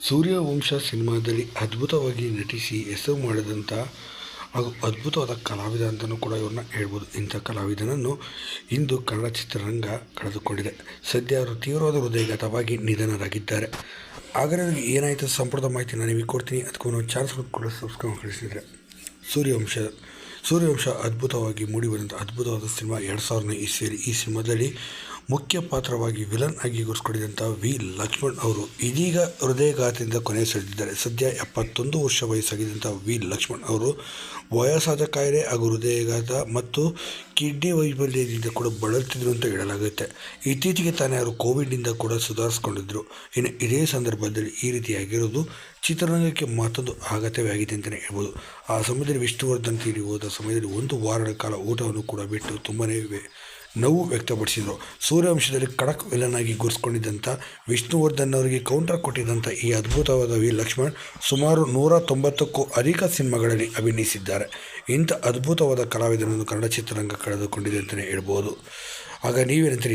ಸೂರ್ಯವಂಶ ಸಿನಿಮಾದಲ್ಲಿ ಅದ್ಭುತವಾಗಿ ನಟಿಸಿ ಹೆಸರು ಮಾಡಿದಂಥ ಹಾಗೂ ಅದ್ಭುತವಾದ ಕಲಾವಿದ ಅಂತಲೂ ಕೂಡ ಇವ್ರನ್ನ ಹೇಳ್ಬೋದು. ಇಂಥ ಕಲಾವಿದನನ್ನು ಇಂದು ಕನ್ನಡ ಚಿತ್ರರಂಗ ಕಳೆದುಕೊಂಡಿದೆ. ಸದ್ಯ ಅವರು ತೀವ್ರವಾದ ಹೃದಯಘಾತವಾಗಿ ನಿಧನರಾಗಿದ್ದಾರೆ. ಹಾಗಾದ್ರೆ ನನಗೆ ಏನಾಯಿತು? ಸಂಪೂರ್ಣ ಮಾಹಿತಿ ನಾನು ನಿಮಗೆ ಕೊಡ್ತೀನಿ. ಅದಕ್ಕೂ ನಾವು ಚಾನ್ಸ್ ಕೂಡ ಸಬ್ಸ್ಕ್ರೈಬ್ ಕಳಿಸಿದರೆ ಸೂರ್ಯವಂಶ ಸೂರ್ಯವಂಶ ಅದ್ಭುತವಾಗಿ ಮೂಡಿಬಂದಂಥ ಅದ್ಭುತವಾದ ಸಿನಿಮಾ ಎರಡು ಸಾವಿರನೇ ಇಸ್ವಿಯಲ್ಲಿ ಈ ಸಿನಿಮಾದಲ್ಲಿ ಮುಖ್ಯ ಪಾತ್ರವಾಗಿ ವಿಲನ್ ಆಗಿ ಗುರುಸ್ಕೊಂಡಿದ್ದಂಥ ವಿ. ಲಕ್ಷ್ಮಣ್ ಅವರು ಇದೀಗ ಹೃದಯಘಾತದಿಂದ ಕೊನೆ ಸೆಳೆದಿದ್ದಾರೆ. ಸದ್ಯ ಎಪ್ಪತ್ತೊಂದು ವರ್ಷ ವಯಸ್ಸಾಗಿದ್ದಂಥ ವಿ. ಲಕ್ಷ್ಮಣ್ ಅವರು ವಯಸ್ಸಾದ ಕಾಯಿಲೆ ಹಾಗೂ ಹೃದಯಘಾತ ಮತ್ತು ಕಿಡ್ನಿ ವೈಫಲ್ಯದಿಂದ ಕೂಡ ಬಳಲ್ತಿದ್ರು ಅಂತ ಹೇಳಲಾಗುತ್ತೆ. ಇತ್ತೀಚೆಗೆ ತಾನೇ ಅವರು ಕೋವಿಡ್ನಿಂದ ಕೂಡ ಸುಧಾರಿಸ್ಕೊಂಡಿದ್ದರು. ಇನ್ನು ಇದೇ ಸಂದರ್ಭದಲ್ಲಿ ಈ ರೀತಿಯಾಗಿರೋದು ಚಿತ್ರರಂಗಕ್ಕೆ ಮತ್ತೊಂದು ಆಘಾತವೇ ಆಗಿದೆ ಅಂತಲೇ ಹೇಳ್ಬೋದು. ಆ ಸಮಯದಲ್ಲಿ ವಿಷ್ಣುವರ್ಧನ್ ತೀರಿ ಹೋದ ಸಮಯದಲ್ಲಿ ಒಂದು ವಾರದ ಕಾಲ ಊಟವನ್ನು ಕೂಡ ಬಿಟ್ಟು ತುಂಬಾ ನೋವು ವ್ಯಕ್ತಪಡಿಸಿದರು. ಸೂರ್ಯವಂಶದಲ್ಲಿ ಖಡಕ್ ವಿಲನ್ ಆಗಿ ಗುರುಸ್ಕೊಂಡಿದ್ದಂಥ ವಿಷ್ಣುವರ್ಧನ್ ಅವರಿಗೆ ಕೌಂಟರ್ ಕೊಟ್ಟಿದ್ದಂಥ ಈ ಅದ್ಭುತವಾದ ವಿ ಲಕ್ಷ್ಮಣ್ ಸುಮಾರು ನೂರ ತೊಂಬತ್ತಕ್ಕೂ ಅಧಿಕ ಸಿನಿಮಾಗಳಲ್ಲಿ ಅಭಿನಯಿಸಿದ್ದಾರೆ. ಇಂಥ ಅದ್ಭುತವಾದ ಕಲಾವಿದನನ್ನು ಕನ್ನಡ ಚಿತ್ರರಂಗ ಕಳೆದುಕೊಂಡಿದೆ ಅಂತಲೇ ಹೇಳ್ಬೋದು. ಆಗ ನೀವೇನಂತೀರಿ?